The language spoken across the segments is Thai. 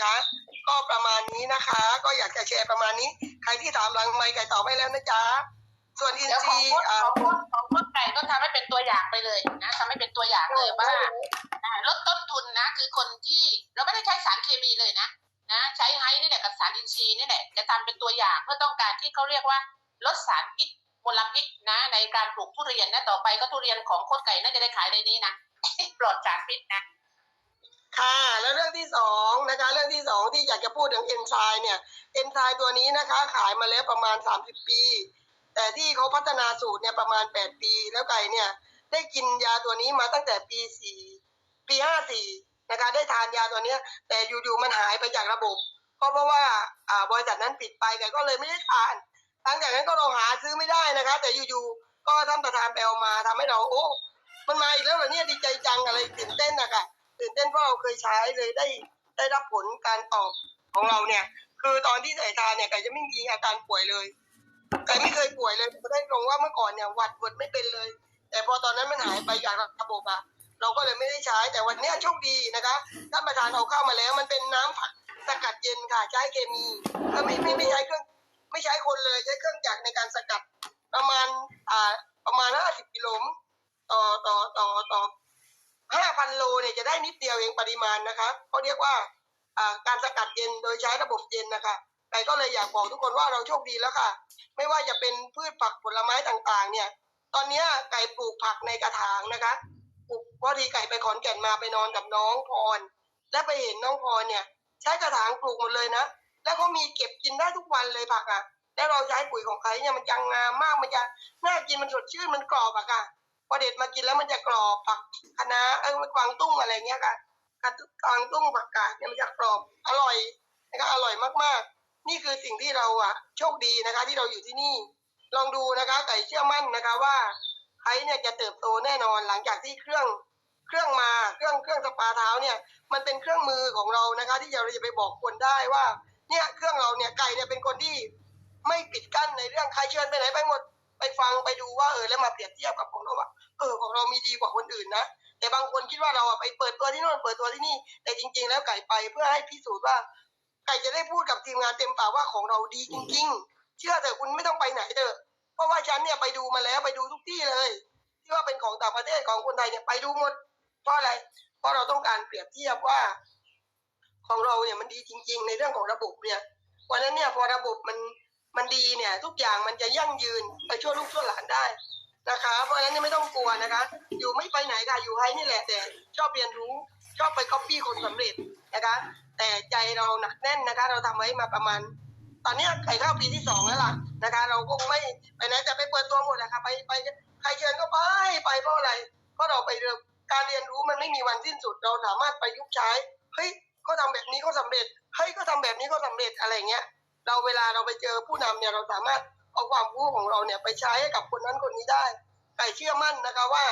นะคะ ก็ประมาณนี้นะคะ ก็อยากจะแชร์ประมาณนี้ ใครที่ถามหลังไมค์ไก่ตอบให้แล้วนะจ๊ะส่วนอินเดี๋ยวซีของพวกอ่าของพวกของพวกไก่ก็ทำให้เป็นตัวอย่างไปเลยนะทำให้เป็นตัวอย่างเลยว่าอ่าลดต้นทุนนะ คือคนที่เราไม่ได้ใช้สารเคมีเลยนะนะใช้ไฮนี่แหละกับสารอินทรีย์นี่แหละจะทำเป็นตัวอย่างเพื่อต้องการที่เขาเรียกว่า ลดสารพิษมลพิษนะ ในการปลูกทุเรียนนะต่อไปก็ทุเรียนของโคตรไก่น่าจะได้ขายในนี้นะปลอดสารพิษนะ ค่ะ แล้วเรื่องที่สองนะคะ เรื่องที่สองที่อยากจะพูดถึงเอนไซม์เนี่ย เอนไซม์ตัวนี้นะคะ ขายมาแล้วประมาณ 30 ปี แต่ที่เขาพัฒนาสูตรเนี่ยประมาณ 8 ปี แล้วไก่เนี่ย ได้กินยาตัวนี้มาตั้งแต่ปี4ปี 54 นะคะ ได้ทานยาตัวเนี้ยแต่อยู่ๆมันหายไปจากระบบ ก็เพราะว่าอ่าบริษัทนั้นปิดไปไก่ก็เลยไม่ได้ทาน หลังจากนั้นก็เราหาซื้อไม่ได้นะคะ แต่อยู่ๆก็ท่านประธานไปเอามาทำให้เราโอ้ มันมาอีกแล้วเหรอเนี่ยดีใจจังอะไรตื่นเต้นนะคะ ตื่นเต้นเพราะเราเคยใช้เลยได้ได้รับผลการตอบของเราเนี่ย คือตอนที่ใส่ทานเนี่ยไก่จะไม่มีอาการป่วยเลยไก่ไม่เคยป่วยเลยผมได้ลงว่าเมื่อก่อนเนี่ยหวัดเวิร์ดไม่เป็นเลย แต่พอตอนนั้นมันหายไปจากระบบอะเราก็เลยไม่ได้ใช้แต่วันนี้โชคดีนะคะท่านประธานเอาเข้ามาแล้ว มันเป็นน้ำผักสกัดเย็นค่ะใช้เคมีก็ไม่ไม่ไม่ใช้เครื่องไม่ใช้คนเลยใช้เครื่องจักรในการสกัดประมาณอ่าประมาณห้าสิบกิโลมต่อต่อต่อต่อ ห้าพันโลเนี่ยจะได้นิดเดียวเองปริมาณนะคะเขาเรียกว่าการสกัดเย็นโดยใช้ระบบเย็นนะคะแต่ก็เลยอยากบอกทุกคนว่าเราโชคดีแล้วค่ะ ไม่ว่าจะเป็นพืชผักผลไม้ต่างๆ เนี่ย ตอนนี้ไก่ปลูกผักในกระถางนะคะปลูกพอดีไก่ไปขอนแก่นมาไปนอนกับน้องพร และไปเห็นน้องพรเนี่ย ใช้กระถางปลูกหมดเลยนะ แล้วก็มีเก็บกินได้ทุกวันเลยผักอะ แล้วเราใช้ปุ๋ยของใครเนี่ยมันจังงามมากมันจะน่ากินมันสดชื่นมันกรอบอะค่ะ พอเด็ดมากินแล้วมันจะกรอบผักคะน้าเออกวางตุ้งอะไรเงี้ยค่ะกระกวางตุ้งผักกาดเนี่ยมันจะกรอบอร่อยนะคะอร่อยมากๆ นี่คือสิ่งที่เราอะโชคดีนะคะ ที่เราอยู่ที่นี่ ลองดูนะคะไก่เชื่อมั่นนะคะว่าไอ้เนี่ยจะเติบโตแน่นอนหลังจากที่เครื่องเครื่องมาเครื่องเครื่องสปาเท้าเนี่ยมันเป็นเครื่องมือของเรานะคะ ที่เราจะไปบอกคนได้ว่าเนี่ยเครื่องเราเนี่ยไก่เนี่ยเป็นคนที่ไม่ปิดกั้นในเรื่องใครเชิญไปไหนไปหมด ไปฟังไปดูว่าเออแล้วมาเปรียบเทียบกับของเราว่าเออของเรามีดีกว่าคนอื่นนะแต่บางคนคิดว่าเราอะไปเปิดตัวที่โน่นเปิดตัวที่นี่ แต่จริง ๆ แล้วไก่ไปเพื่อให้พิสูจน์ว่าไก่จะได้พูดกับทีมงานเต็มปากว่าของเราดีจริง ๆ เชื่อเถอะคุณไม่ต้องไปไหนเถอะเพราะว่าฉันเนี่ยไปดูมาแล้วไปดูทุกที่เลย ที่ว่าเป็นของต่างประเทศของคนไทยเนี่ยไปดูหมดเพราะอะไรเพราะเราต้องการเปรียบเทียบว่า ของเราเนี่ยมันดีจริง ๆ ในเรื่องของระบบเนี่ยวันนั้นเนี่ยพอระบบมัน มันดีเนี่ยทุกอย่างมันจะยั่งยืนไปช่วยลูกช่วยหลานได้นะคะ เพราะฉะนั้นไม่ต้องกลัวนะคะ อยู่ไม่ไปไหนค่ะอยู่ให้นี่แหละแต่ชอบเรียนรู้ชอบไปก๊อปปี้คนสำเร็จนะคะ แต่ใจเราหนักแน่นนะคะ เราทำไว้มาประมาณ ตอนนี้ไก่ข้าวปีที่สองแล้วล่ะนะคะ เราก็ไม่ไปไหนแต่ไปเปิดตัวหมดนะคะไปไปใครเชิญก็ไปไปเพราะอะไรเพราะเราไปเรียนการเรียนรู้มันไม่มีวันสิ้นสุดเราสามารถประยุกต์ใช้เฮ้ยเขาทำแบบนี้เขาสำเร็จเฮ้ยก็ทำแบบนี้เขาสำเร็จอะไรเงี้ย เราเวลาเราไปเจอผู้นำเนี่ยเราสามารถเอาความรู้ของเราเนี่ยไปใช้ให้กับคนนั้นคนนี้ได้ไก่เชื่อมั่นนะคะว่า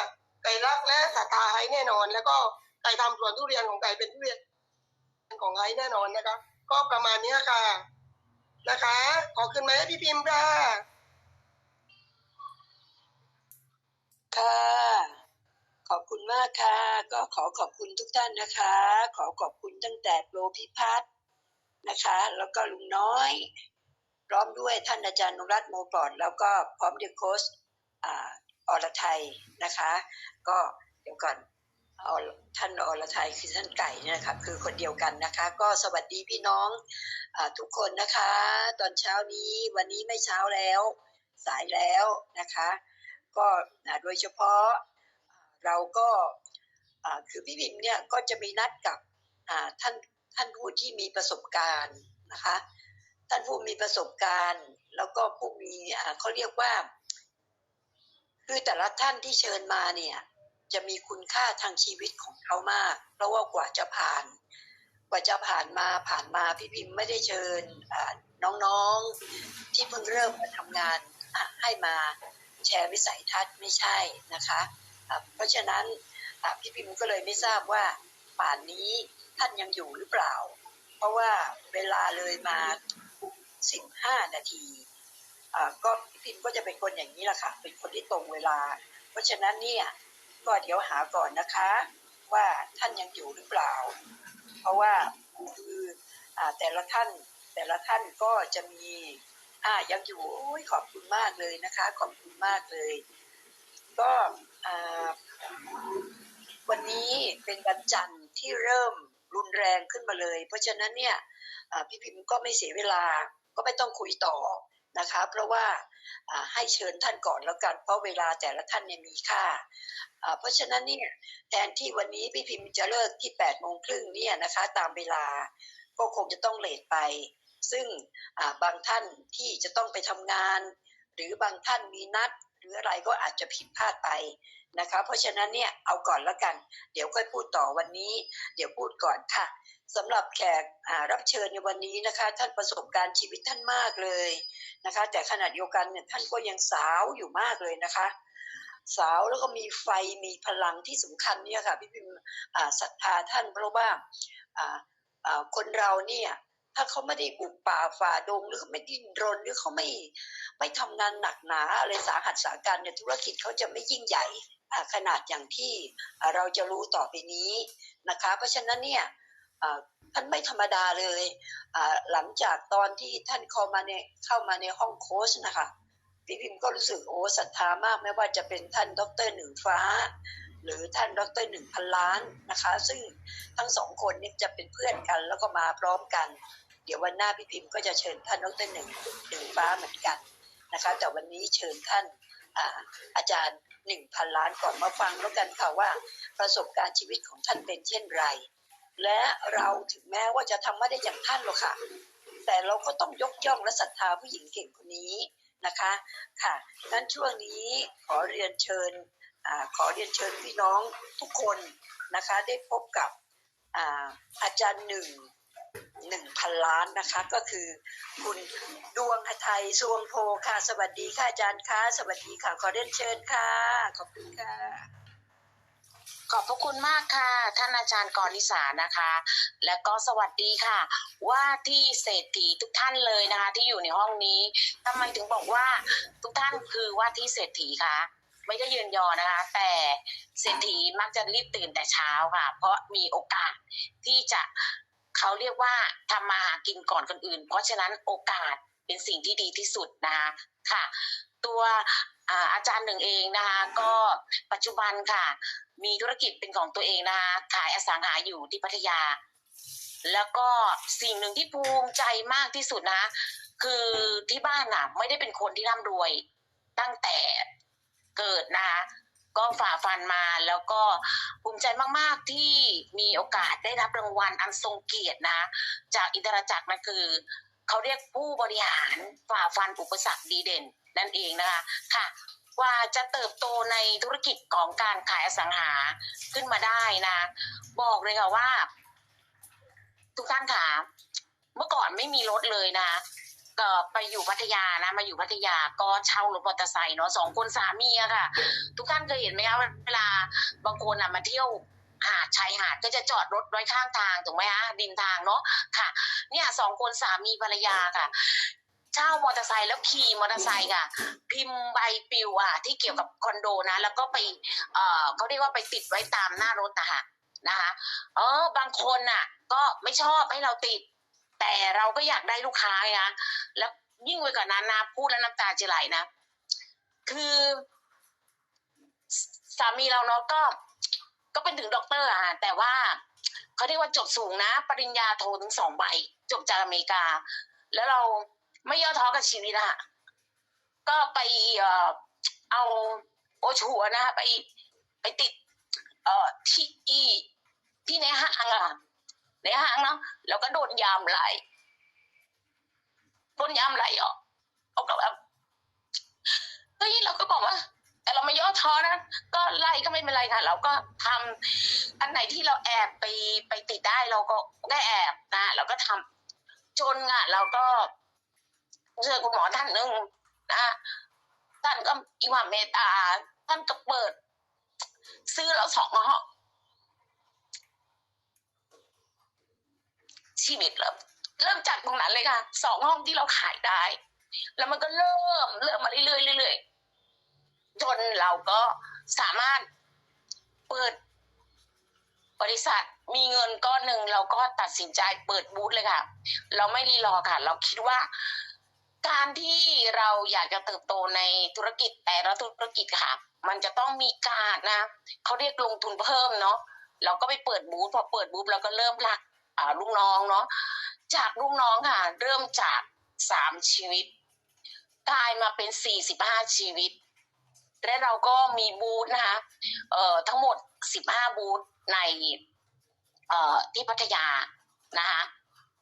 ไก่รักและศรัทธาให้แน่นอน แล้วก็ไก่ทำสวนทุเรียนของไก่เป็นทุเรียนของไอ้แน่นอนนะคะก็ประมาณนี้ค่ะนะคะ ขอขึ้นมาให้พี่พิมพ์ค่ะค่ะขอบคุณมากค่ะ ก็ขอขอบคุณทุกท่านนะคะ ขอขอบคุณตั้งแต่โปรพิพัฒน์ นะคะ แล้วก็ลุงน้อย พร้อมด้วยท่านอาจารย์นุรัตน์โมปลอด แล้วก็พร้อมเดียโคสออรไทยนะคะ ก็เดี๋ยวก่อนอท่านอรไทยคือท่านไก่นี่ยนะคะคือคนเดียวกันนะคะ ก็สวัสดีพี่น้องอทุกคนนะคะ ตอนเช้านี้วันนี้ไม่เช้าแล้ว สายแล้วนะคะ ก็โดยเฉพาะเราก็คือพี่บิมเนี่ยก็จะมีนัดกับท่าน ท่านผู้ที่มีประสบการณ์นะคะ ท่านผู้มีประสบการณ์ แล้วก็ผู้มีเขาเรียกว่า คือแต่ละท่านที่เชิญมาเนี่ย จะมีคุณค่าทางชีวิตของเขามาก เพราะว่ากว่าจะผ่าน กว่าจะผ่านมาผ่านมาพี่พิมไม่ได้เชิญน้องๆที่เพิ่งเริ่มมาทำงานให้มาแชร์วิสัยทัศน์ไม่ใช่นะคะะเพราะฉะนั้นพี่พิมก็เลยไม่ทราบว่าป่านนี้ ท่านยังอยู่หรือเปล่า เพราะว่าเวลาเลยมาสิบห้านาทีอะก็พี่พิมก็จะเป็นคนอย่างนี้แหละค่ะ เป็นคนที่ตรงเวลา เพราะฉะนั้นเนี่ยก็เดี๋ยวหาก่อนนะคะ ว่าท่านยังอยู่หรือเปล่า เพราะว่าคือาแต่ละท่านแต่ละท่านก็จะมีอ่ายังอยู่โอ้ยขอบคุณมากเลยนะคะ ขอบคุณมากเลย ก็อ่าวันนี้เป็นวันจันทร์ที่เริ่ม รุนแรงขึ้นมาเลย เพราะฉะนั้นเนี่ยพี่พิมพ์ก็ไม่เสียเวลาก็ไม่ต้องคุยต่อนะคะ เพราะว่าให้เชิญท่านก่อนแล้วกัน เพราะเวลาแต่ละท่านเนี่ยมีค่า เพราะฉะนั้นเนี่ยแทนที่วันนี้พี่พิมพ์จะเลิกที่8ปดโมงครึ่งเนี่ยนะคะตามเวลาก็คงจะต้องเลทไป ซึ่งบางท่านที่จะต้องไปทำงาน หรือบางท่านมีนัด หรืออะไรก็อาจจะผิดพลาดไป นะคะเพราะฉะนั้นเนี่ยเอาก่อนล้วกัน เดี๋ยวค่อยพูดต่อวันนี้ เดี๋ยวพูดก่อนค่ะสำหรับแขกรับเชิญในวันนี้นะคะ ท่านประสบการณ์ชีวิตท่านมากเลยนะคะ แต่ขณะเดียวกันเนี่ยท่านก็ยังสาวอยู่มากเลยนะคะ สาวแล้วก็มีไฟมีพลังที่สำคัญเนี่ยค่ะพี่พิมศรัทธาท่านเพราะว่าคนเราเนี่ยถ้าเขาไม่ได้บุกป่าฝ่าดงหรือเขาไม่ดิ้นรนหรือเขาไม่ไม่ทำงานหนักหนาอะไรสาหัสสาการเนี่ยธุรกิจเขาจะไม่ยิ่งใหญ่ ขนาดอย่างที่เราจะรู้ต่อไปนี้นะคะ เพราะฉะนั้นเนี่ยท่านไม่ธรรมดาเลยหลังจากตอนที่ท่านเข้ามาในเข้ามาในห้องโค้ชนะคะพี่พิมพ์ก็รู้สึกโอ้ศรัทธามากไม่ว่าจะเป็นท่านดรหนึ่งฟ้า หรือท่านดรหนึ่งพันล้านนะคะ ซึ่งทั้งสองคนนี้จะเป็นเพื่อนกันแล้วก็มาพร้อมกัน เดี๋ยววันหน้าพี่พิมพ์ก็จะเชิญท่านดรหนึ่งหนึ่งฟ้าเหมือนกันนะคะแต่วันนี้เชิญท่าน อาอาจารย์หนึ่งพันล้านก่อนมาฟังแล้วกันค่ะว่าประสบการณ์ชีวิตของท่านเป็นเช่นไร และเราถึงแม้ว่าจะทำไม่ได้อย่างท่านหรอกค่ะ แต่เราก็ต้องยกย่องและศรัทธาผู้หญิงเก่งคนนี้นะคะค่ะงั้นช่วงนี้ขอเรียนเชิญอขอเรียนเชิญพี่น้องทุกคนนะคะได้พบกับอาอาจารย์หนึ่ง หนึ่งพันล้านนะคะ ก็คือ คุณดวงหทัยสวงโพค่ะ สวัสดีค่ะอาจารย์ค่ะ สวัสดีค่ะ ขอเรียนเชิญค่ะ ขอบคุณค่ะ ขอบพระคุณมากค่ะ ท่านอาจารย์กรณิสานะคะ และก็สวัสดีค่ะ ว่าที่เศรษฐีทุกท่านเลยนะคะ ที่อยู่ในห้องนี้ทำไมถึงบอกว่าทุกท่านคือว่าที่เศรษฐีคะไม่ได้ยืนยอนะคะ แต่เศรษฐีมักจะรีบตื่นแต่เช้าค่ะ เพราะมีโอกาสที่จะ เขาเรียกว่าทำมาหากินก่อนคนอื่น เพราะฉะนั้นโอกาสเป็นสิ่งที่ดีที่สุดนะคะค่ะ ตัวอาอาจารย์หนึ่งเองนะคะก็ปัจจุบันค่ะ มีธุรกิจเป็นของตัวเองนะคะขายอสังหาอยู่ที่พัทยา แล้วก็สิ่งหนึ่งที่ภูมิใจมากที่สุดนะคือที่บ้านน่ะ ไม่ได้เป็นคนที่ร่ำรวยตั้งแต่เกิดนะคะ ก็ฝ่าฟันมาแล้วก็ภูมิใจมาก ๆ ที่มีโอกาสได้รับรางวัลอันทรงเกียรตินะ จากอินทรจักรนั่นคือเขาเรียกผู้บริหารฝ่าฟันอุปสรรคดีเด่น นั่นเองนะคะค่ะว่าจะเติบโตในธุรกิจของการขายอสังหาขึ้นมาได้นะ บอกเลยค่ะว่า ทุกท่านค่ะเมื่อก่อนไม่มีรถเลยนะ ก็ไปอยู่พัทยานะมาอยู่พัทยาก็เช่ารถมอเตอร์ไซค์เนาะสองคนสามีอะค่ะ ทุกท่านเคยเห็นไหมคะเวลาบางคนอะมาเที่ยวหาดชายหาดก็จะจอดรถไว้ข้างทางถูกไหมคะดินทางเนาะค่ะ เนี่ยสองคนสามีภรรยาค่ะเช่ามอเตอร์ไซค์แล้วขี่มอเตอร์ไซค์ค่ะ พิมพ์ใบปลิวอะที่เกี่ยวกับคอนโดนะ แล้วก็ไปเอ่อเขาเรียกว่าไปติดไว้ตามหน้ารถนะคะนะคะเออบางคนน่ะ ก็ไม่ชอบให้เราติด แต่เราก็อยากได้ลูกค้าไงนะแล้วยิ่งไปกว่านั้นนะพูดแล้วน้ำตาจะไหลนะ คือสามีเราเนาะก็ ก็เป็นถึงด็อกเตอร์อะแต่ว่าเขาเรียกว่าจบสูงนะ ปริญญาโทถึงสองใบ จบจากอเมริกา แล้วเราไม่ย่อท้อกับชีวิตอะก็ไปเอ่อเอาโอชัวนะคะไปไปติด เอ่อที่ที่ในห้างอะ ในห้างเนาะแล้วก็โดนยามไหลโดนยามไหลออกเอากับแบบเฮ้ยเราก็บอกว่า แต่เราไม่ย่อท้อนะก็ไล่ก็ไม่เป็นไรค่ะเราก็ทำอันไหนที่เราแอบไปไปติดได้เราก็ได้แอบนะเราก็ทำจนอะเราก็เจอคุณหมอท่านหนึ่งนะท่านก็อีความเมตตาท่านก็เปิด ซื้อเราสองห้อง ชีวิตเริ่มเริ่มจากตรงนั้นเลยค่ะสองห้องที่เราขายได้ แล้วมันก็เริ่มเริ่มมาเรื่อยๆเรื่อยๆจนเราก็สามารถเปิดบริษัทมีเงินก้อนหนึ่งเราก็ตัดสินใจเปิดบูธเลยค่ะ เราไม่รีรอค่ะ เราคิดว่า การที่เราอยากจะเติบโตในธุรกิจแต่ละธุรกิจค่ะ มันจะต้องมีการนะเขาเรียกลงทุนเพิ่มเนาะเราก็ไปเปิดบูธพอเปิดบูธเราก็เริ่มผลัก ลูกน้องเนาะจากลูกน้องค่ะ เริ่มจากสามชีวิตกลายมาเป็นสี่สิบห้าชีวิต และเราก็มีบูธนะคะเอ่อทั้งหมดสิบห้าบูธในเอ่อที่พัทยานะคะ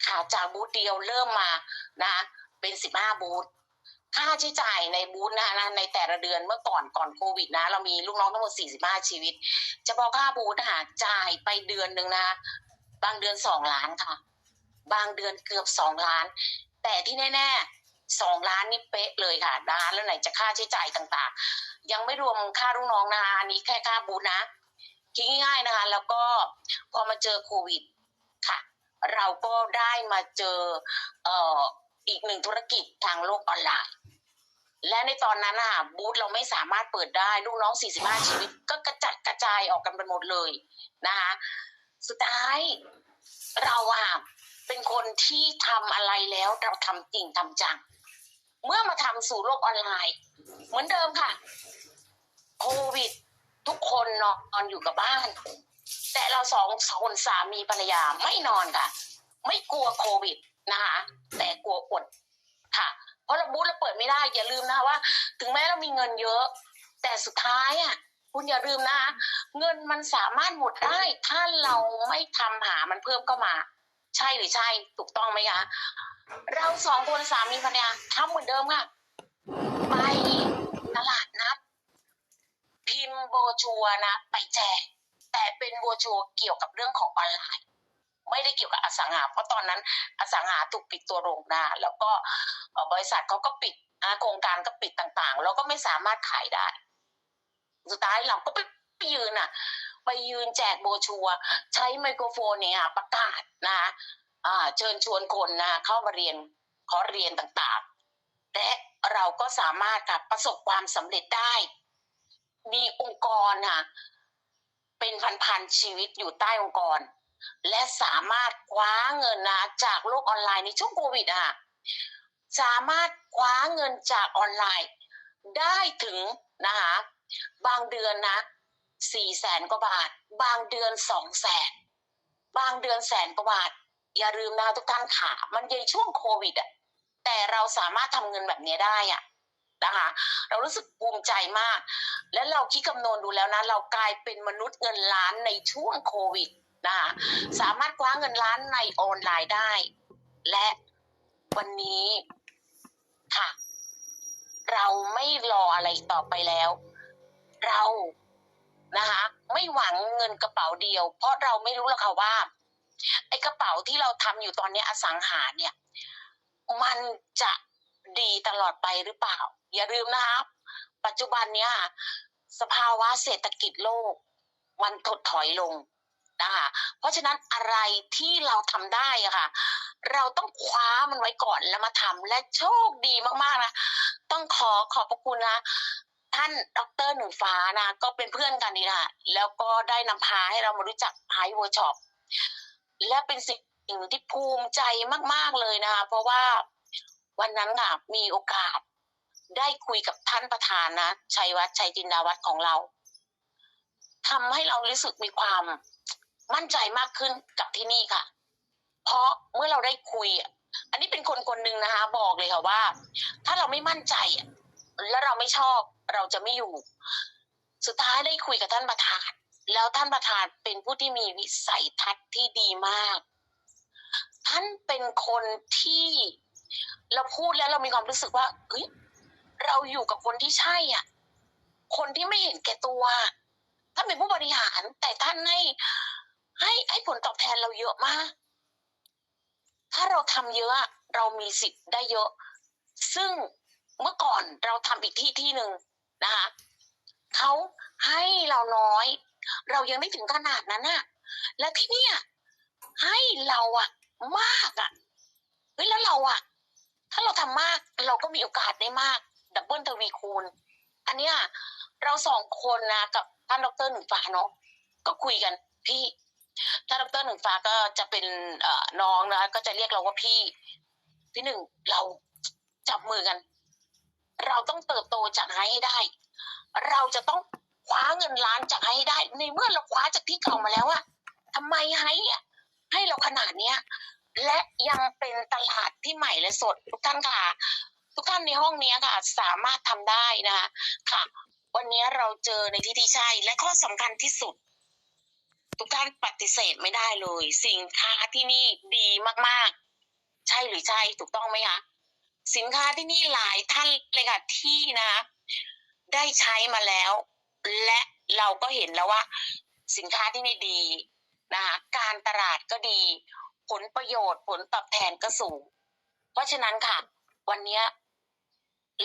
ค่ะจากบูธเดียวเริ่มมานะคะเป็นสิบห้าบูธค่าใช้จ่ายในบูธนะคะในแต่ละเดือนเมื่อก่อนก่อนโควิดนะ เรามีลูกน้องทั้งหมดสี่สิบห้าชีวิต เฉพาะค่าบูธนะคะจ่ายไปเดือนหนึ่งนะคะ บางเดือนสองล้านค่ะ บางเดือนเกือบสองล้าน แต่ที่แน่ๆสองล้านนี่เป๊ะเลยค่ะนะคะแล้วไหนจะค่าใช้จ่ายต่างๆ ยังไม่รวมค่าลูกน้องนะคะอันนี้แค่ค่าบูธนะคิดง่ายๆนะคะ แล้วก็พอมาเจอโควิดค่ะ เราก็ได้มาเจอเอ่ออีกหนึ่งธุรกิจทางโลกออนไลน์ และในตอนนั้นอะบูธเราไม่สามารถเปิดได้ ลูกน้อง 45 ชีวิตก็กระจัดกระจายออกกันไปหมดเลยนะคะ สุดท้าย เราอะเป็นคนที่ทำอะไรแล้วเราทำจริงทำจัง เมื่อมาทำสู่โลกออนไลน์ เหมือนเดิมค่ะ โควิด ทุกคนนอนอยู่กับบ้าน แต่เราสองคนสามีภรรยาไม่นอนค่ะ ไม่กลัวโควิดนะคะ แต่กลัวอดค่ะ เพราะเราบูธเราเปิดไม่ได้อย่าลืมนะว่า ถึงแม้เรามีเงินเยอะ แต่สุดท้ายอะ คุณอย่าลืมนะ เงินมันสามารถหมดได้ ถ้าเราไม่ทำหามันเพิ่มเข้ามา ใช่หรือใช่ถูกต้องไหมคะเราสองคนสามีภรรยาทำเหมือนเดิมค่ะไปตลาดนัดพิมพ์โบชัวนะ ไปแจก แต่เป็นโบชัวเกี่ยวกับเรื่องของออนไลน์ ไม่ได้เกี่ยวกับอสังหา เพราะตอนนั้นอสังหาถูกปิดตัวลงนะแล้วก็บริษัทเขาก็ปิดโครงการก็ปิดต่างๆ เราก็ไม่สามารถขายได้ สุดท้ายเราก็ไปไปยืนอะ ไปยืนแจกโบชัว ใช้ไมโครโฟนเนี่ยประกาศนะอ่าเชิญชวนคนนะเข้ามาเรียนขอเรียนต่างๆ และเราก็สามารถค่ะประสบความสำเร็จได้ มีองค์กรค่ะเป็นพันๆชีวิตอยู่ใต้องค์กร และสามารถคว้าเงินนะจากโลกออนไลน์ในช่วงโควิดอะสามารถคว้าเงินจากออนไลน์ได้ถึงนะคะ บางเดือนนะสี่แสนกว่าบาท บางเดือนสองแสนบางเดือนแสนกว่าบาท อย่าลืมนะทุกท่านค่ะ มันยังช่วงโควิดอะแต่เราสามารถทำเงินแบบนี้ได้อะนะคะเรารู้สึกภูมิใจมาก และเราคิดคำนวณดูแล้วนะ เรากลายเป็นมนุษย์เงินล้านในช่วงโควิดนะคะสามารถคว้าเงินล้านในออนไลน์ได้ และวันนี้ค่ะ เราไม่รออะไรต่อไปแล้ว เรานะคะ ไม่หวังเงินกระเป๋าเดียว เพราะเราไม่รู้หรอกค่ะว่าไอ้กระเป๋าที่เราทำอยู่ตอนนี้อสังหาเนี่ย มันจะดีตลอดไปหรือเปล่า อย่าลืมนะคะ ปัจจุบันเนี้ยสภาวะเศรษฐกิจโลก มันถดถอยลงนะคะเพราะฉะนั้นอะไรที่เราทำได้อะค่ะ เราต้องคว้ามันไว้ก่อนแล้วมาทำและโชคดีมากๆนะ ต้องขอขอบพระคุณนะ ท่านดรหนึ่งฟ้านะก็เป็นเพื่อนกันนี่แหละแล้วก็ได้นำพาให้เรามารู้จักไฮเวอร์ช็อปและเป็นสิ่งหนึ่งที่ภูมิใจมาก ๆเลยนะคะเพราะว่าวันนั้นค่ะมีโอกาสได้คุยกับท่านประธานนะชัยวัฒน์ชัยจินดาวัฒน์ของเราทำให้เรารู้สึกมีความมั่นใจมากขึ้นกับที่นี่ค่ะ เพราะเมื่อเราได้คุย อันนี้เป็นคนคนหนึ่งนะคะ บอกเลยค่ะว่า ถ้าเราไม่มั่นใจ แล้วเราไม่ชอบเราจะไม่อยู่ สุดท้ายได้คุยกับท่านประธาน แล้วท่านประธานเป็นผู้ที่มีวิสัยทัศน์ที่ดีมาก ท่านเป็นคนที่เราพูดแล้วเรามีความรู้สึกว่าเฮ้ยเราอยู่กับคนที่ใช่อะ คนที่ไม่เห็นแก่ตัวท่านเป็นผู้บริหาร แต่ท่านให้ให้ให้ผลตอบแทนเราเยอะมาก ถ้าเราทำเยอะเรามีสิทธิ์ได้เยอะ ซึ่ง เมื่อก่อนเราทำอีกที่ที่หนึ่งนะคะเขาให้เราน้อย เรายังไม่ถึงขนาดนั้นน่ะและที่เนี่ยให้เราอะมากอะเฮ้ยแล้วเราอะถ้าเราทำมากเราก็มีโอกาสได้มากดับเบิลทวีคูณ อันเนี้ยเราสองคนนะกับท่านดรหนึ่งฟ้าเนาะก็คุยกันพี่ถ้านดรหนึ่งฟ้าก็จะเป็นเอ่อน้องนะคะก็จะเรียกเราว่าพี่พี่หนึ่งเราจับมือกัน เราต้องเติบโตจากไฮให้ได้ เราจะต้องคว้าเงินล้านจากไฮให้ได้ ในเมื่อเราคว้าจากที่เก่ามาแล้วอะทำไมไฮอะให้เราขนาดเนี้ยและยังเป็นตลาดที่ใหม่และสดทุกท่านค่ะ ทุกท่านในห้องนี้ค่ะ สามารถทำได้นะคะค่ะ วันนี้เราเจอในที่ที่ใช่และข้อสำคัญที่สุด ทุกท่านปฏิเสธไม่ได้เลย สินค้าที่นี่ดีมากๆ ใช่หรือใช่ถูกต้องไหมคะ สินค้าที่นี่หลายท่านเลยค่ะที่นะ ได้ใช้มาแล้ว และเราก็เห็นแล้วว่า สินค้าที่นี่ดีนะคะการตลาดก็ดี ผลประโยชน์ผลตอบแทนก็สูง เพราะฉะนั้นค่ะ วันนี้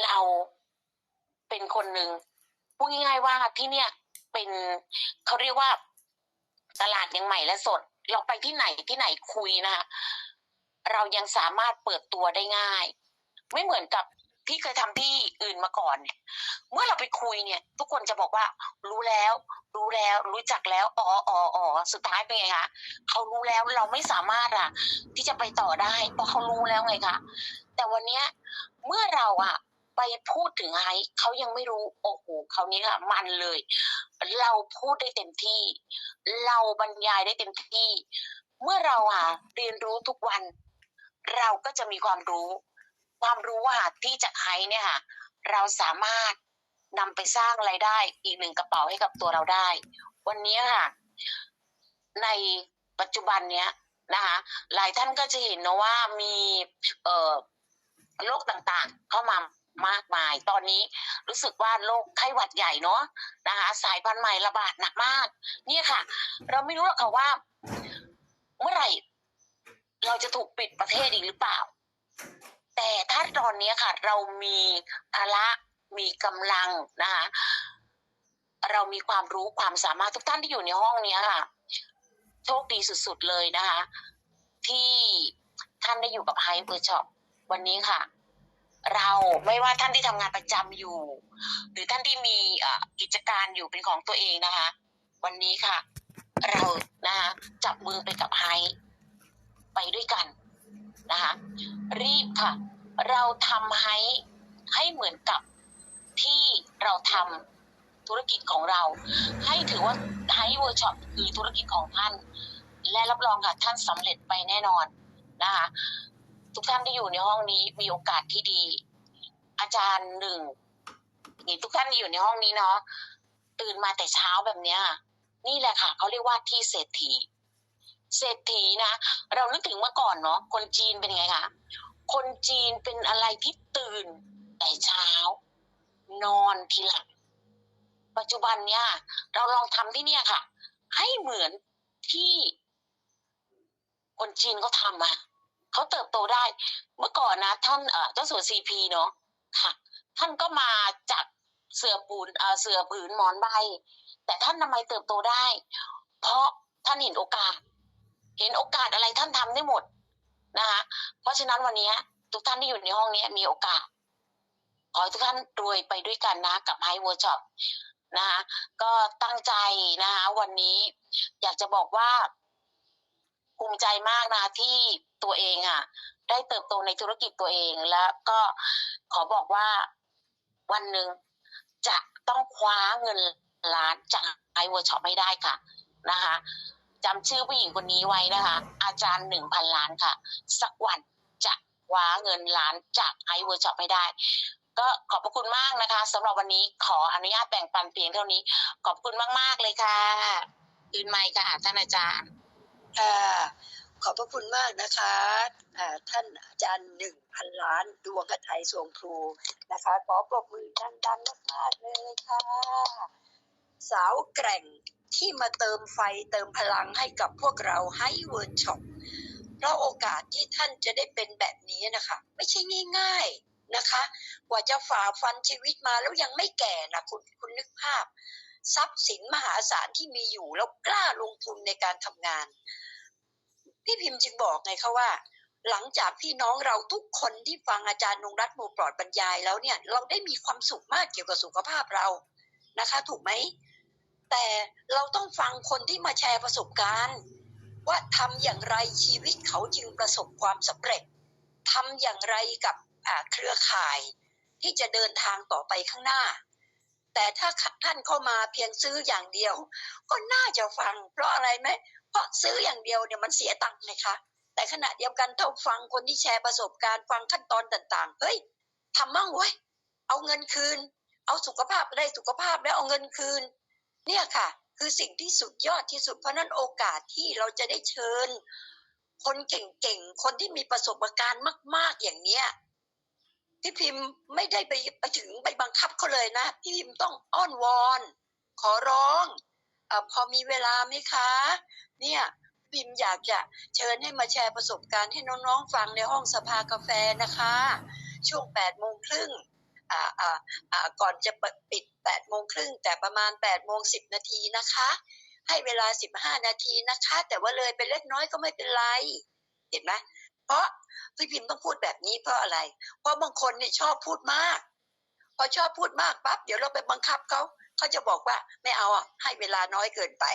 เราเป็นคนหนึ่งพูดง่ายๆว่าที่เนี่ยเป็นเขาเรียกว่าตลาดยังใหม่และสด เราไปที่ไหนที่ไหนคุยนะคะเรายังสามารถเปิดตัวได้ง่าย ไม่เหมือนกับที่เคยทำที่อื่นมาก่อนเนี่ย เมื่อเราไปคุยเนี่ย ทุกคนจะบอกว่า รู้แล้ว รู้แล้ว รู้จักแล้วอ๋ออ๋ออ๋อสุดท้ายเป็นไงคะเขารู้แล้วเราไม่สามารถอะที่จะไปต่อได้เพราะเขารู้แล้วไงคะแต่วันเนี้ยเมื่อเราอะไปพูดถึงไฮเขายังไม่รู้โอ้โหเขานี้ค่ะมันเลย เราพูดได้เต็มที่ เราบรรยายได้เต็มที่ เมื่อเราอะเรียนรู้ทุกวัน เราก็จะมีความรู้ ความรู้ว่าที่จากไฮเนี่ยค่ะ เราสามารถนำไปสร้างไรายได้อีกหนึ่งกระเป๋าให้กับตัวเราได้ วันนี้ค่ะ ในปัจจุบันเนี้ยนะคะหลายท่านก็จะเห็นนะว่ามีเอ่อโรคต่างๆ เข้ามามากมาย ตอนนี้รู้สึกว่าโรคไข้หวัดใหญ่เนาะนะคะ สายพันธุ์ใหม่ระบาดหนักมาก เนี่ยค่ะ เราไม่รู้หรอกค่ะว่า เมื่อไหร่ เราจะถูกปิดประเทศอีกหรือเปล่า แต่ถ้าตอนนี้ค่ะ เรามีพละมีกำลังนะคะเรามีความรู้ความสามารถทุกท่านที่อยู่ในห้องนี้ค่ะ โชคดีสุดๆเลยนะคะ ที่ท่านได้อยู่กับไฮเวอร์ช็อปวันนี้ค่ะ เราไม่ว่าท่านที่ทำงานประจำอยู่ หรือท่านที่มีอ่อกิจการอยู่เป็นของตัวเองนะคะ วันนี้ค่ะ เรานะคะจับมือไปกับไฮไปด้วยกันนะคะ รีบค่ะ เราทำไฮให้เหมือนกับที่เราทำธุรกิจของเรา ให้ถือว่าไฮเวิร์ช็อปคือธุรกิจของท่าน และรับรองค่ะท่านสำเร็จไปแน่นอนนะคะทุกท่านที่อยู่ในห้องนี้มีโอกาสที่ดี อาจารย์หนึ่งนี่ทุกท่านที่อยู่ในห้องนี้เนาะตื่นมาแต่เช้าแบบเนี้ยนี่แหละค่ะเขาเรียกว่าที่เศรษฐี เศรษฐีนะ เรานึกถึงเมื่อก่อนเนาะคนจีนเป็นยังไงคะ คนจีนเป็นอะไรที่ตื่นแต่เช้านอนทีหลัง ปัจจุบันเนี่ย เราลองทำที่เนี่ยค่ะ ให้เหมือนที่คนจีนเขาทำอะเขาเติบโตได้ เมื่อก่อนนะท่านเออเจ้าสัวซีพีเนาะค่ะ ท่านก็มาจากเสือปูนเออเสือผืนหมอนใบ แต่ท่านทำไมเติบโตได้ เพราะท่านเห็นโอกาส เห็นโอกาสอะไรท่านทำได้หมด นะคะเพราะฉะนั้นวันนี้ทุกท่านที่อยู่ในห้องนี้มีโอกาส ขอทุกท่านรวยไปด้วยกันนะกับไฮเวิร์ช็อปนะคะก็ตั้งใจนะคะวันนี้อยากจะบอกว่าภูมิใจมากนะที่ตัวเองอะ ได้เติบโตในธุรกิจตัวเองแล้วก็ขอบอกว่าวันหนึ่งจะต้องคว้าเงินล้านจากไอเวิร์ช็อปไม่ได้ค่ะนะคะ จำชื่อผู้หญิงคนนี้ไว้นะคะ อาจารย์หนึ่งพันล้านค่ะ สักวันจะคว้าเงินล้านจากไอเวิร์ช็อปไม่ได้ ก็ขอบพระคุณมากนะคะสำหรับวันนี้ขออนุญาตแบ่งปันเพียงเท่านี้ ขอบคุณมาก ๆ เลยค่ะคืนไมค์ค่ะ ท่านอาจารย์ค่ะขอบพระคุณมากนะคะท่านอาจารย์หนึ่งพันล้านดวงกระไทยสวงครูนะคะ ขอปรบมือดังๆมากๆเลยค่ะ สาวแกร่ง ที่มาเติมไฟเติมพลังให้กับพวกเราให้เวิร์ช็อปเพราะโอกาสที่ท่านจะได้เป็นแบบนี้นะคะ ไม่ใช่ง่ายๆนะคะ กว่าจะฝ่าฟันชีวิตมาแล้วยังไม่แก่นะคุณคุณนึกภาพ ทรัพย์สินมหาศาลที่มีอยู่แล้วกล้าลงทุนในการทำงาน พี่พิมพ์จึงบอกไงคะว่าหลังจากพี่น้องเราทุกคนที่ฟังอาจารย์นงรัตน์โมปลอดบรรยายแล้วเนี่ย เราได้มีความสุขมากเกี่ยวกับสุขภาพเรานะคะ ถูกไหม แต่เราต้องฟังคนที่มาแชร์ประสบการณ์ ว่าทำอย่างไรชีวิตเขาจึงประสบความสำเร็จทำอย่างไรกับเครือข่าย ที่จะเดินทางต่อไปข้างหน้า แต่ถ้าท่านเข้ามาเพียงซื้ออย่างเดียว ก็น่าจะฟัง เพราะอะไรไหมเพราะซื้ออย่างเดียวเนี่ยมันเสียตังค์นะคะ แต่ขณะเดียวกันถ้าฟังคนที่แชร์ประสบการณ์ฟังขั้นตอนต่างๆเฮ้ยทำมั่งเว้ยเอาเงินคืน เอาสุขภาพได้สุขภาพแล้วเอาเงินคืน เนี่ยค่ะ คือสิ่งที่สุดยอดที่สุดเพราะนั้นโอกาสที่เราจะได้เชิญ คนเก่งๆ คนที่มีประสบการณ์มาก ๆ อย่างเนี้ยพี่พิมพ์ไม่ได้ไปไปถึงไปบังคับเขาเลยนะ พี่พิมพ์ต้องอ้อนวอน ขอร้องอพอมีเวลาไหมคะ เนี่ยพิมพ์อยากจะเชิญให้มาแชร์ประสบการณ์ให้น้องๆฟังในห้องสภากาแฟนะคะ ช่วง8โมงครึ่ง ก่อนจะปิด8โมงครึ่งแต่ประมาณ8โมง10 นาทีนะคะ ให้เวลา 15 นาทีนะคะ แต่ว่าเลยไปเล็กน้อยก็ไม่เป็นไร เห็นไหมเพราะพี่พิมพ์ต้องพูดแบบนี้เพราะอะไร เพราะบางคนเนี่ยชอบพูดมาก พอชอบพูดมากปั๊บเดี๋ยวเราไปบังคับเขาเขาจะบอกว่าไม่เอาอะให้เวลาน้อยเกินไป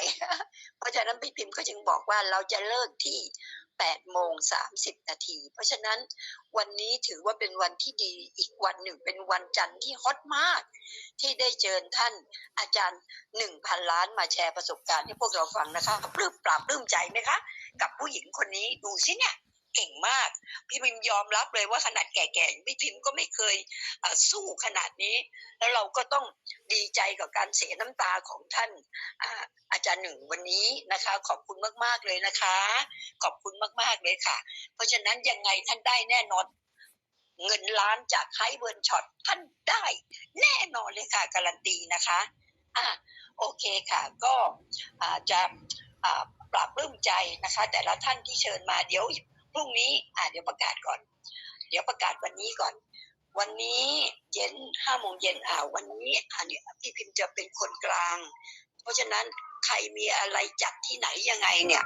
เพราะฉะนั้นพี่พิมพ์ก็จึงบอกว่าเราจะเลิกที่ 8โมง30 นาที เพราะฉะนั้นวันนี้ถือว่าเป็นวันที่ดีอีกวันหนึ่งเป็นวันจันทร์ที่ฮอตมาก ที่ได้เจอท่านอาจารย์หนึ่งพันล้านมาแชร์ประสบการณ์ให้พวกเราฟังนะคะปลื้มปราบปลื้มใจไหมคะ กับผู้หญิงคนนี้ดูสิเนี่ย เก่งมาก พี่พิมยอมรับเลยว่าขนาดแก่ๆพี่พิมก็ไม่เคยสู้ขนาดนี้ แล้วเราก็ต้องดีใจกับการเสียน้ำตาของท่านอาอาจารย์หนึ่งวันนี้นะคะ ขอบคุณมากๆเลยนะคะ ขอบคุณมากๆเลยค่ะ เพราะฉะนั้นยังไงท่านได้แน่นอนเงินล้านจากไฮเวิร์นช็อตท่านได้แน่นอนเลยค่ะ การันตีนะคะอะโอเคค่ะ ก็จะปรับปลื้มใจนะคะ แต่ละท่านที่เชิญมาเดี๋ยว พรุ่งนี้อ่าเดี๋ยวประกาศก่อน เดี๋ยวประกาศวันนี้ก่อน วันนี้เย็นห้าโมงเย็นอ่าวันนี้อ่าเนี่ยพี่พิมพ์จะเป็นคนกลาง เพราะฉะนั้นใครมีอะไรจัดที่ไหนยังไงเนี่ย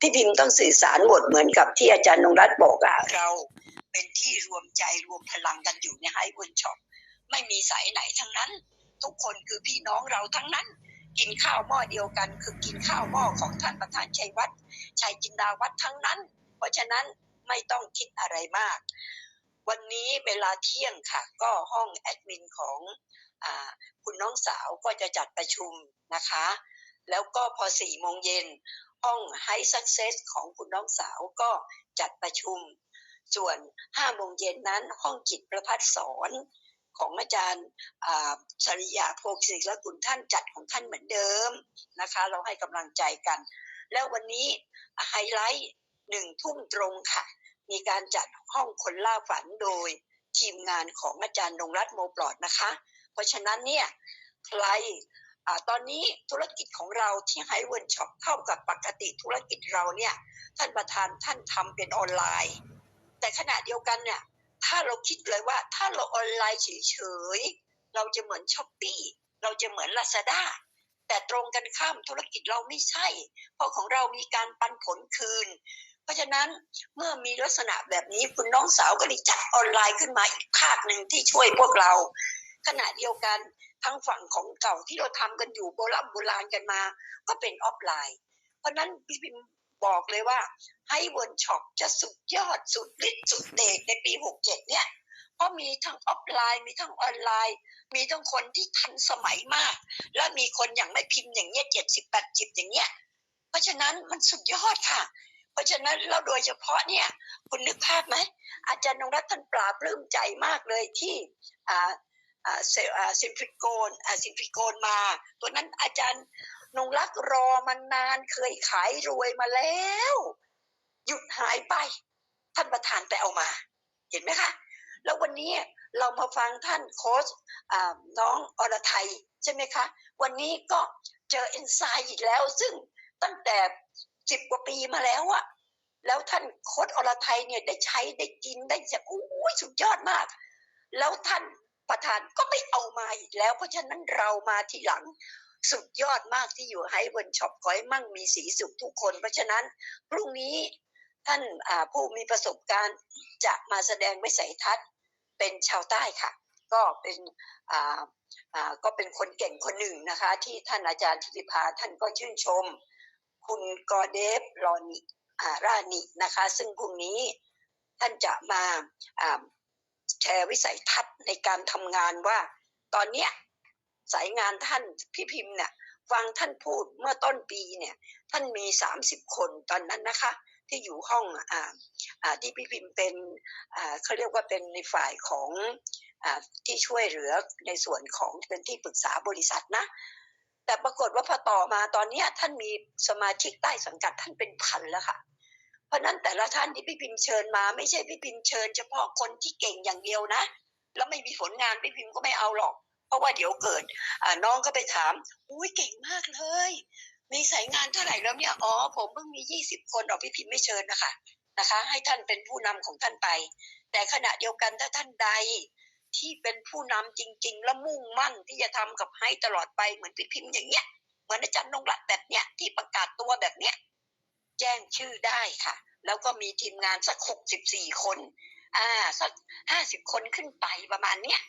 พี่พิมพ์ต้องสื่อสารหมดเหมือนกับที่อาจารย์นงรัตน์บอกอะเราเป็นที่รวมใจรวมพลังกันอยู่ในไฮเวิร์นช็อปไม่มีสายไหนทั้งนั้น ทุกคนคือพี่น้องเราทั้งนั้น กินข้าวหม้อเดียวกัน คือกินข้าวหม้อของท่านประธานชัยวัฒน์ชัยจินดาวัฒน์ทั้งนั้น เพราะฉะนั้นไม่ต้องคิดอะไรมาก วันนี้เวลาเที่ยงค่ะ ก็ห้องแอดมินของอคุณน้องสาวก็จะจัดประชุมนะคะ แล้วก็พอสี่โมงเย็นห้อง High Success ของคุณน้องสาวก็จัดประชุม ส่วน5โมงเย็นนั้นห้องจิตประพัฒสอนของอาจารย์อ่าชริยาโพกศิลกุลท่านจัดของท่านเหมือนเดิมนะคะ เราให้กำลังใจกัน แล้ววันนี้ไฮไลท์ หนึ่งทุ่มตรงค่ะ มีการจัดห้องคนล่าฝันโดยทีมงานของอาจารย์นงรัตน์โมปลอดนะคะ เพราะฉะนั้นเนี่ยใครอตอนนี้ธุรกิจของเราที่ไฮเวิร์นช็อปเท่ากับปกติธุรกิจเราเนี่ยท่านประธานท่านทำเป็นออนไลน์ แต่ขณะเดียวกันเนี่ยถ้าเราคิดเลยว่าถ้าเราออนไลน์เฉยๆเราจะเหมือนช้อปปี้เราจะเหมือนลาซาด้าแต่ตรงกันข้ามธุรกิจเราไม่ใช่ เพราะของเรามีการปันผลคืน เพราะฉะนั้นเมื่อมีลักษณะแบบนี้คุณน้องสาวก็เลยจัดออนไลน์ขึ้นมาอีกภาคหนึ่งที่ช่วยพวกเรา ขณะเดียวกันทั้งฝั่งของเก่าที่เราทำกันอยู่โบราณโบราณกันมา ก็เป็นออฟไลน์ เพราะนั้นพี่พิมบอกเลยว่าให้เวิร์นช็อปจะสุดยอดสุดฤทธิ์สุดเดชในปี 67 เนี่ยเพราะมีทั้งออฟไลน์ มีทั้งออนไลน์ มีทั้งคนที่ทันสมัยมาก และมีคนอย่างไม่พิมพ์อย่างเงี้ยเจ็ดสิบแปดสิบอย่างเงี้ย เพราะฉะนั้นมันสุดยอดค่ะ เพราะฉะนั้นเราโดยเฉพาะเนี่ยคุณนึกภาพไหมอาจารย์นงรัตน์ท่านปราบปลื้มใจมากเลยที่เซอ่าซิมฟิโกนซิมฟิโกนมา ตัวนั้นอาจารย์นงรักรอมานานเคยขายรวยมาแล้ว หยุดหายไป ท่านประธานไปเอามา เห็นไหมคะ แล้ววันนี้เรามาฟังท่านโค้ชน้องอรไทยใช่ไหมคะ วันนี้ก็เจอเอนไซม์อีกแล้ว ซึ่งตั้งแต่ สิบกว่าปีมาแล้วอะแล้วท่านโค้ชอรไทยเนี่ยได้ใช้ได้กินได้จะโอ้ยสุดยอดมาก แล้วท่านประธานก็ไม่เอามาอีกแล้ว เพราะฉะนั้นเรามาทีหลังสุดยอดมากที่อยู่ไฮเวิร์นช็อปขอให้มั่งมีสีสุขทุกคน เพราะฉะนั้นพรุ่งนี้ท่านผู้มีประสบการณ์จะมาแสดงวิสัยทัศน์เป็นชาวใต้ค่ะ ก็เป็นก็เป็นคนเก่งคนหนึ่งนะคะ ที่ท่านอาจารย์ธิติภาท่านก็ชื่นชม คุณกอเดฟรอนิอ่ารานินะคะ ซึ่งพรุ่งนี้ท่านจะมาอ่าแชร์วิสัยทัศน์ในการทำงานว่า ตอนเนี้ยสายงานท่านพี่พิมพ์เนี่ยฟังท่านพูดเมื่อต้นปีเนี่ยท่านมีสามสิบคนตอนนั้นนะคะ ที่อยู่ห้องอ่าอ่าที่พี่พิมพ์เป็นอ่าเขาเรียกว่าเป็นในฝ่ายของอ่าที่ช่วยเหลือในส่วนของเป็นที่ปรึกษาบริษัทนะ แต่ปรากฏว่าพอต่อมาตอนนี้ท่านมีสมาชิกใต้สังกัดท่านเป็นพันแล้วค่ะ เพราะนั้นแต่ละท่านที่พี่พิมพ์เชิญมา ไม่ใช่พี่พิมพ์เชิญ เฉพาะคนที่เก่งอย่างเดียวนะ แล้วไม่มีผลงานพี่พิมพ์ก็ไม่เอาหรอก เพราะว่าเดี๋ยวเกิดน้องก็ไปถามอุ้ยเก่งมากเลย มีสายงานเท่าไหร่แล้วเนี่ยอ๋อผมเพิ่งมียี่สิบคนออกพี่พิมพ์ไม่เชิญนะคะนะคะ ให้ท่านเป็นผู้นำของท่านไป แต่ขณะเดียวกันถ้าท่านใด ที่เป็นผู้นำจริง ๆ และมุ่งมั่นที่จะทำกับให้ตลอดไปเหมือนพี่พิมพ์อย่างเงี้ยเหมือนอาจารย์นงรัตแบบเนี้ยที่ประกาศตัวแบบเนี้ยแจ้งชื่อได้ค่ะ แล้วก็มีทีมงานสักหกสิบสี่คน อ่าสักห้าสิบคนขึ้นไปประมาณเนี้ย